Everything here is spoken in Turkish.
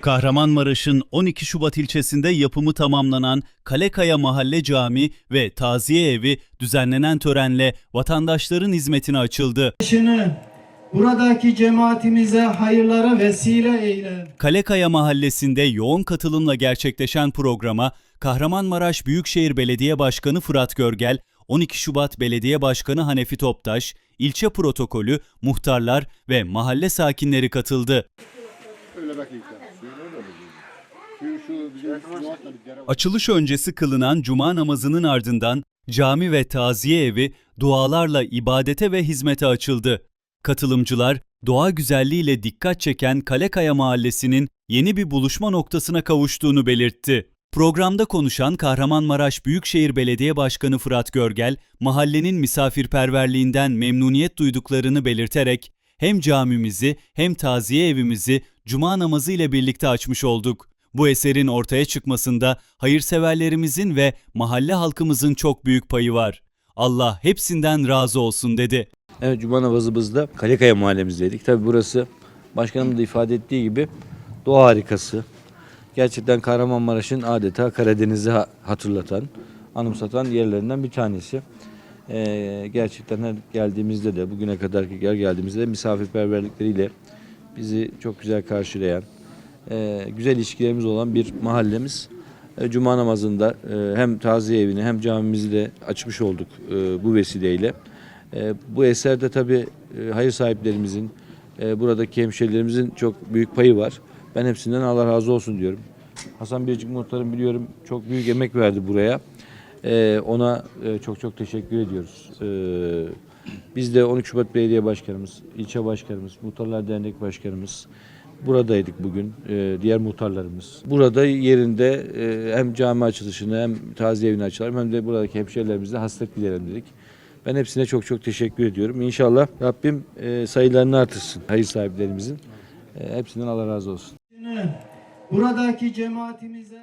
Kahramanmaraş'ın 12 Şubat ilçesinde yapımı tamamlanan Kalekaya Mahalle Cami ve Taziye Evi düzenlenen törenle vatandaşların hizmetine açıldı. başını buradaki cemaatimize hayırlara vesile eyle. Kalekaya Mahallesi'nde yoğun katılımla gerçekleşen programa Kahramanmaraş Büyükşehir Belediye Başkanı Fırat Görgel, 12 Şubat Belediye Başkanı Hanefi Toptaş, ilçe protokolü, muhtarlar ve mahalle sakinleri katıldı. Açılış öncesi kılınan cuma namazının ardından cami ve taziye evi dualarla ibadete ve hizmete açıldı. Katılımcılar doğa güzelliğiyle dikkat çeken Kalekaya Mahallesi'nin yeni bir buluşma noktasına kavuştuğunu belirtti. Programda konuşan Kahramanmaraş Büyükşehir Belediye Başkanı Fırat Görgel, mahallenin misafirperverliğinden memnuniyet duyduklarını belirterek hem camimizi hem taziye evimizi cuma namazı ile birlikte açmış olduk. Bu eserin ortaya çıkmasında hayırseverlerimizin ve mahalle halkımızın çok büyük payı var. Allah hepsinden razı olsun dedi. Evet Cuma namazımızda Kalekaya mahallemizdeydik. Tabi burası başkanımın da ifade ettiği gibi doğa harikası. Gerçekten Kahramanmaraş'ın adeta Karadeniz'i ha- hatırlatan, anımsatan yerlerinden bir tanesi. Ee, gerçekten her geldiğimizde de bugüne kadarki gel geldiğimizde de misafirperverlikleriyle bizi çok güzel karşılayan, e, güzel ilişkilerimiz olan bir mahallemiz. E, Cuma namazında e, hem taziye evini hem camimizi de açmış olduk e, bu vesileyle. E, bu eserde tabii e, hayır sahiplerimizin, e, buradaki hemşehrilerimizin çok büyük payı var. Ben hepsinden Allah razı olsun diyorum. Hasan Biricik Muhtarım biliyorum çok büyük emek verdi buraya. E, ona e, çok çok teşekkür ediyoruz. E, biz de 13 Şubat Belediye Başkanımız, ilçe başkanımız, Muhtarlar Dernek Başkanımız buradaydık bugün. E, diğer muhtarlarımız. Burada yerinde e, hem cami açılışını hem taziye evini açalım hem de buradaki hemşehrilerimizle hasret giderelim dedik. Ben hepsine çok çok teşekkür ediyorum. İnşallah Rabbim e, sayılarını artırsın hayır sahiplerimizin. E, hepsinden Allah razı olsun. Buradaki cemaatimize